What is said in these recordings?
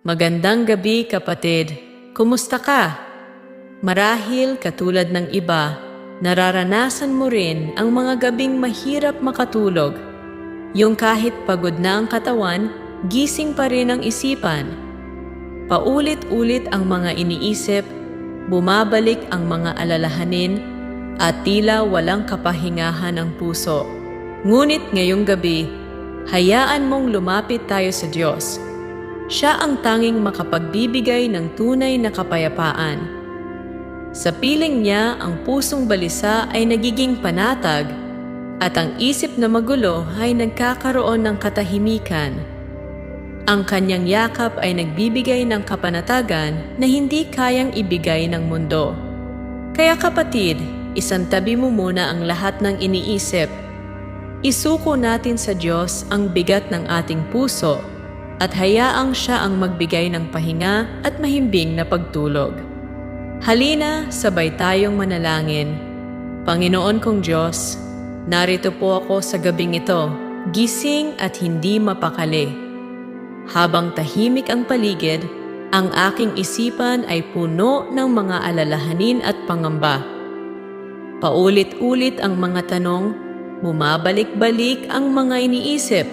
Magandang gabi kapatid. Kumusta ka? Marahil katulad ng iba, nararanasan mo rin ang mga gabing mahirap makatulog. Yung kahit pagod na ang katawan, gising pa rin ang isipan. Paulit-ulit ang mga iniisip, bumabalik ang mga alalahanin, at tila walang kapahingahan ang puso. Ngunit ngayong gabi, hayaan mong lumapit tayo sa Diyos. Siya ang tanging makapagbibigay ng tunay na kapayapaan. Sa piling niya, ang pusong balisa ay nagiging panatag at ang isip na magulo ay nagkakaroon ng katahimikan. Ang kanyang yakap ay nagbibigay ng kapanatagan na hindi kayang ibigay ng mundo. Kaya kapatid, isantabi mo muna ang lahat ng iniisip. Isuko natin sa Diyos ang bigat ng ating puso at hayaang siya ang magbigay ng pahinga at mahimbing na pagtulog. Halina, sabay tayong manalangin. Panginoon kong Diyos, narito po ako sa gabing ito, gising at hindi mapakali. Habang tahimik ang paligid, ang aking isipan ay puno ng mga alalahanin at pangamba. Paulit-ulit ang mga tanong, bumabalik-balik ang mga iniisip,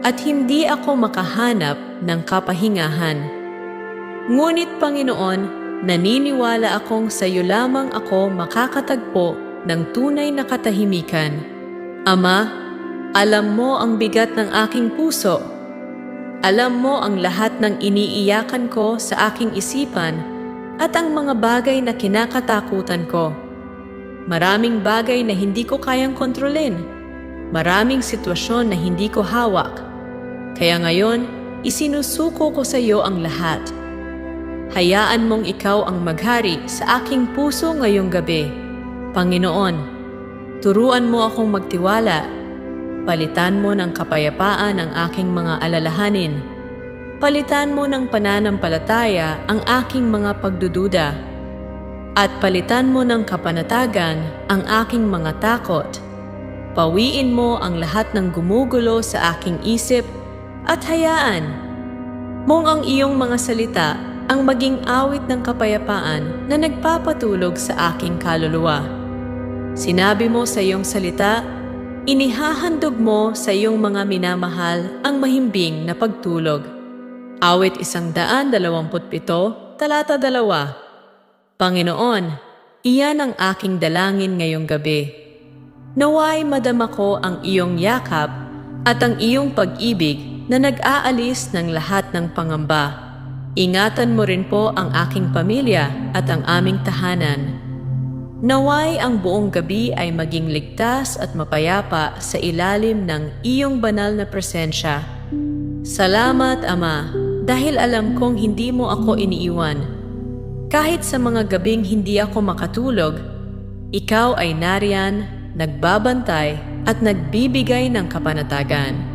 at hindi ako makahanap ng kapahingahan. Ngunit Panginoon, naniniwala akong sa iyo lamang ako makakatagpo ng tunay na katahimikan. Ama, alam mo ang bigat ng aking puso. Alam mo ang lahat ng iniiyakan ko sa aking isipan at ang mga bagay na kinakatakutan ko. Maraming bagay na hindi ko kayang kontrolin. Maraming sitwasyon na hindi ko hawak. Kaya ngayon, isinusuko ko sa iyo ang lahat. Hayaan mong ikaw ang maghari sa aking puso ngayong gabi. Panginoon, turuan mo akong magtiwala. Palitan mo ng kapayapaan ang aking mga alalahanin. Palitan mo ng pananampalataya ang aking mga pagdududa. At palitan mo ng kapanatagan ang aking mga takot. Pawiin mo ang lahat ng gumugulo sa aking isip at hayaan mong ang iyong mga salita ang maging awit ng kapayapaan na nagpapatulog sa aking kaluluwa. Sinabi mo sa iyong salita, inihahandog mo sa iyong mga minamahal ang mahimbing na pagtulog. Awit isang daan dalawamput pito, talata dalawa. Panginoon, iyan ang aking dalangin ngayong gabi. Naway madama ko ang iyong yakap at ang iyong pag-ibig na nag-aalis ng lahat ng pangamba. Ingatan mo rin po ang aking pamilya at ang aming tahanan. Naway ang buong gabi ay maging ligtas at mapayapa sa ilalim ng iyong banal na presensya. Salamat, Ama, dahil alam kong hindi mo ako iniiwan. Kahit sa mga gabing hindi ako makatulog, ikaw ay nariyan, nagbabantay at nagbibigay ng kapanatagan.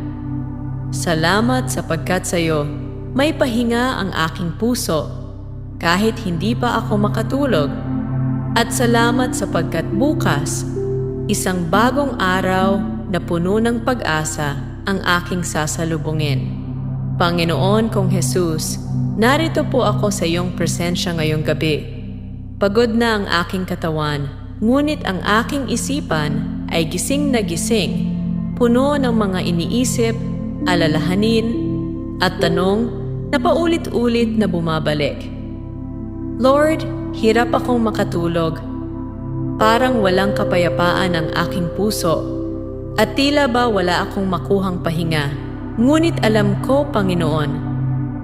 Salamat sapagkat sa iyo may pahinga ang aking puso kahit hindi pa ako makatulog. At salamat sapagkat bukas, isang bagong araw na puno ng pag-asa ang aking sasalubungin. Panginoon kong Jesus, narito po ako sa iyong presensya ngayong gabi. Pagod na ang aking katawan, ngunit ang aking isipan ay gising na gising, puno ng mga iniisip, alalahanin, at tanong na paulit-ulit na bumabalik. Lord, hirap akong makatulog. Parang walang kapayapaan ang aking puso at tila ba wala akong makuhang pahinga. Ngunit alam ko, Panginoon,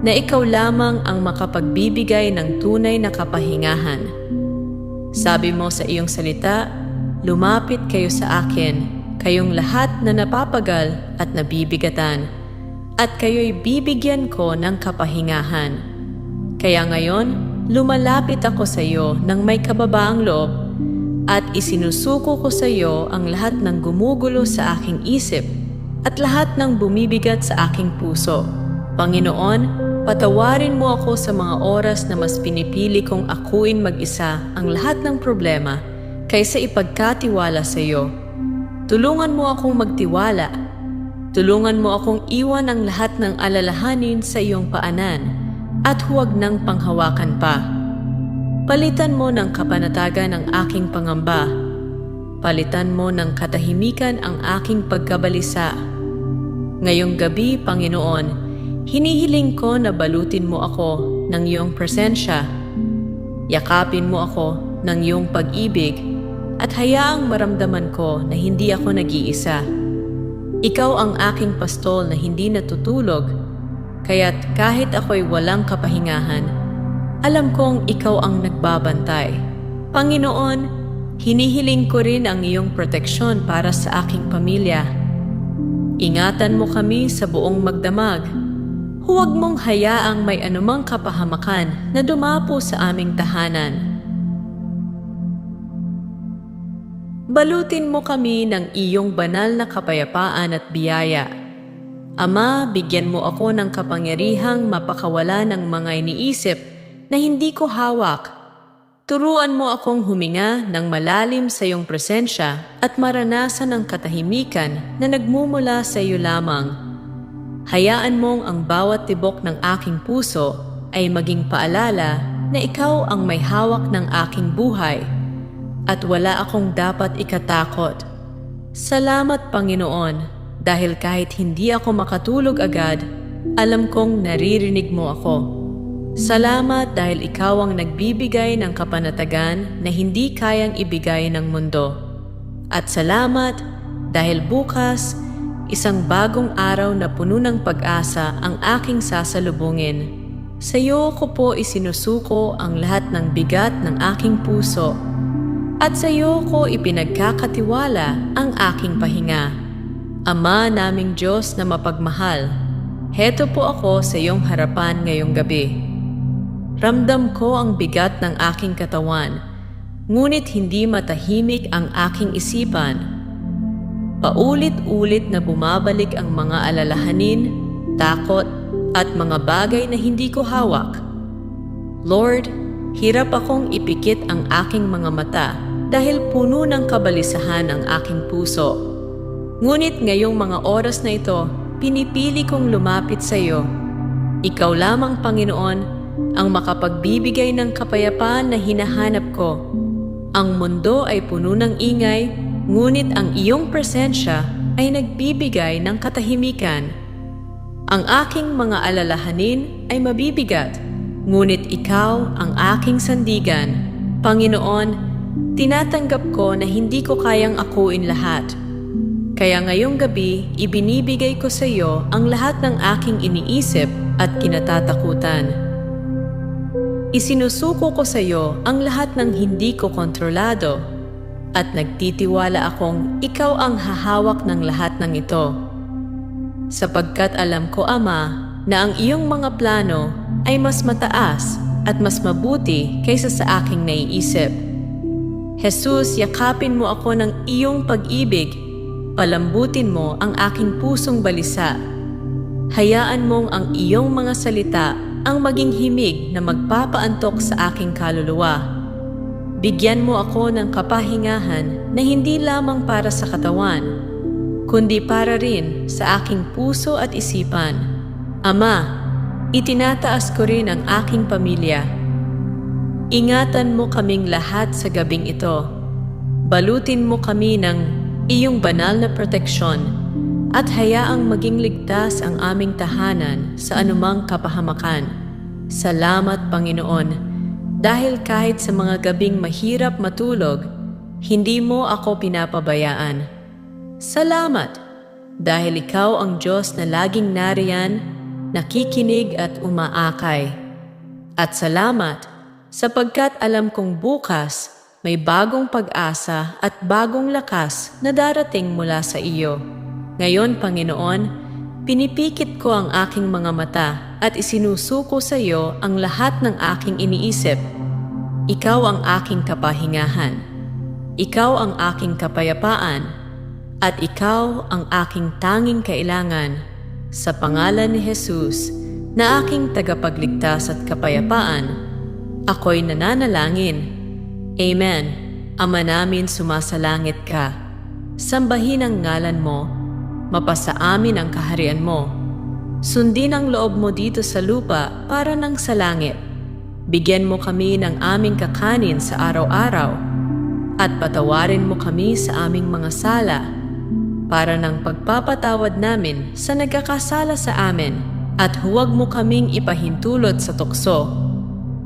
na ikaw lamang ang makapagbibigay ng tunay na kapahingahan. Sabi mo sa iyong salita, lumapit kayo sa akin, kayong lahat na napapagal at nabibigatan, at kayo'y bibigyan ko ng kapahingahan. Kaya ngayon, lumalapit ako sa iyo ng may kababaang loob at isinusuko ko sa iyo ang lahat ng gumugulo sa aking isip at lahat ng bumibigat sa aking puso. Panginoon, patawarin mo ako sa mga oras na mas pinipili kong akuin mag-isa ang lahat ng problema kaysa ipagkatiwala sa iyo. Tulungan mo akong magtiwala. Tulungan mo akong iwan ang lahat ng alalahanin sa iyong paanan at huwag nang panghawakan pa. Palitan mo ng kapanatagan ang aking pangamba. Palitan mo ng katahimikan ang aking pagkabalisa. Ngayong gabi, Panginoon, hinihiling ko na balutin mo ako ng iyong presensya. Yakapin mo ako ng iyong pag-ibig at hayaang maramdaman ko na hindi ako nag-iisa. Ikaw ang aking pastol na hindi natutulog, kaya't kahit ako'y walang kapahingahan, alam kong ikaw ang nagbabantay. Panginoon, hinihiling ko rin ang iyong proteksyon para sa aking pamilya. Ingatan mo kami sa buong magdamag. Huwag mong hayaang may anumang kapahamakan na dumapo sa aming tahanan. Balutin mo kami ng iyong banal na kapayapaan at biyaya. Ama, bigyan mo ako ng kapangyarihang mapakawala ng mga iniisip na hindi ko hawak. Turuan mo akong huminga ng malalim sa iyong presensya at maranasan ang katahimikan na nagmumula sa iyo lamang. Hayaan mong ang bawat tibok ng aking puso ay maging paalala na ikaw ang may hawak ng aking buhay at wala akong dapat ikatakot. Salamat Panginoon dahil kahit hindi ako makatulog agad, alam kong naririnig mo ako. Salamat dahil ikaw ang nagbibigay ng kapanatagan na hindi kayang ibigay ng mundo. At salamat dahil bukas, isang bagong araw na puno ng pag-asa ang aking sasalubungin. Sa iyo ko po isinusuko ang lahat ng bigat ng aking puso at sa iyo ko ipinagkakatiwala ang aking pahinga. Ama naming Diyos na mapagmahal, heto po ako sa iyong harapan ngayong gabi. Ramdam ko ang bigat ng aking katawan, ngunit hindi matahimik ang aking isipan. Paulit-ulit na bumabalik ang mga alalahanin, takot, at mga bagay na hindi ko hawak. Lord, hirap akong ipikit ang aking mga mata dahil puno ng kabalisahan ang aking puso. Ngunit ngayong mga oras na ito, pinipili kong lumapit sa iyo. Ikaw lamang, Panginoon, ang makapagbibigay ng kapayapaan na hinahanap ko. Ang mundo ay puno ng ingay, ngunit ang iyong presensya ay nagbibigay ng katahimikan. Ang aking mga alalahanin ay mabibigat, ngunit ikaw ang aking sandigan. Panginoon, tinatanggap ko na hindi ko kayang akuin lahat. Kaya ngayong gabi, ibinibigay ko sa iyo ang lahat ng aking iniisip at kinatatakutan. Isinusuko ko sa iyo ang lahat ng hindi ko kontrolado at nagtitiwala akong ikaw ang hahawak ng lahat ng ito. Sapagkat alam ko, Ama, na ang iyong mga plano ay mas mataas at mas mabuti kaysa sa aking naiisip. Jesus, yakapin mo ako ng iyong pag-ibig. Palambutin mo ang aking pusong balisa. Hayaan mong ang iyong mga salita ang maging himig na magpapaantok sa aking kaluluwa. Bigyan mo ako ng kapahingahan na hindi lamang para sa katawan, kundi para rin sa aking puso at isipan. Ama, itinataas ko rin ang aking pamilya. Ingatan mo kaming lahat sa gabing ito. Balutin mo kami ng iyong banal na proteksyon at hayaang maging ligtas ang aming tahanan sa anumang kapahamakan. Salamat, Panginoon, dahil kahit sa mga gabing mahirap matulog, hindi mo ako pinapabayaan. Salamat dahil ikaw ang Diyos na laging nariyan, nakikinig at umaakay. At salamat sapagkat alam kong bukas may bagong pag-asa at bagong lakas na darating mula sa iyo. Ngayon, Panginoon, pinipikit ko ang aking mga mata at isinusuko sa iyo ang lahat ng aking iniisip. Ikaw ang aking kapahingahan. Ikaw ang aking kapayapaan at ikaw ang aking tanging kailangan sa pangalan ni Jesus na aking tagapagligtas at kapayapaan. Ako'y nananalangin. Amen. Ama namin sumasalangit ka. Sambahin ang ngalan mo. Mapasa amin ang kaharian mo. Sundin ang loob mo dito sa lupa para ng sa langit. Bigyan mo kami ng aming kakanin sa araw-araw at patawarin mo kami sa aming mga sala para ng pagpapatawad namin sa nagkakasala sa amin at huwag mo kaming ipahintulot sa tukso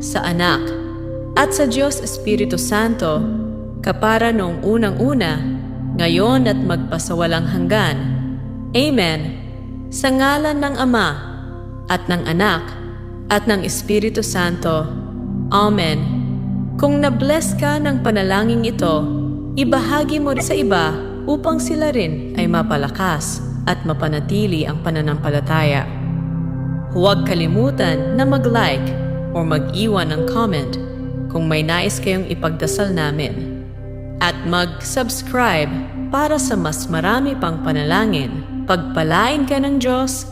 sa Anak, at sa Diyos Espiritu Santo, kapara noong unang-una, ngayon at magpasawalang hanggan. Amen. Sa ngalan ng Ama, at ng Anak, at ng Espiritu Santo. Amen. Kung na-bless ka ng panalangin ito, ibahagi mo sa iba upang sila rin ay mapalakas at mapanatili ang pananampalataya. Huwag kalimutan na mag-like o mag-iwan ng comment kung may nais kayong ipagdasal namin. At mag-subscribe para sa mas marami pang panalangin. Pagpalain ka ng Diyos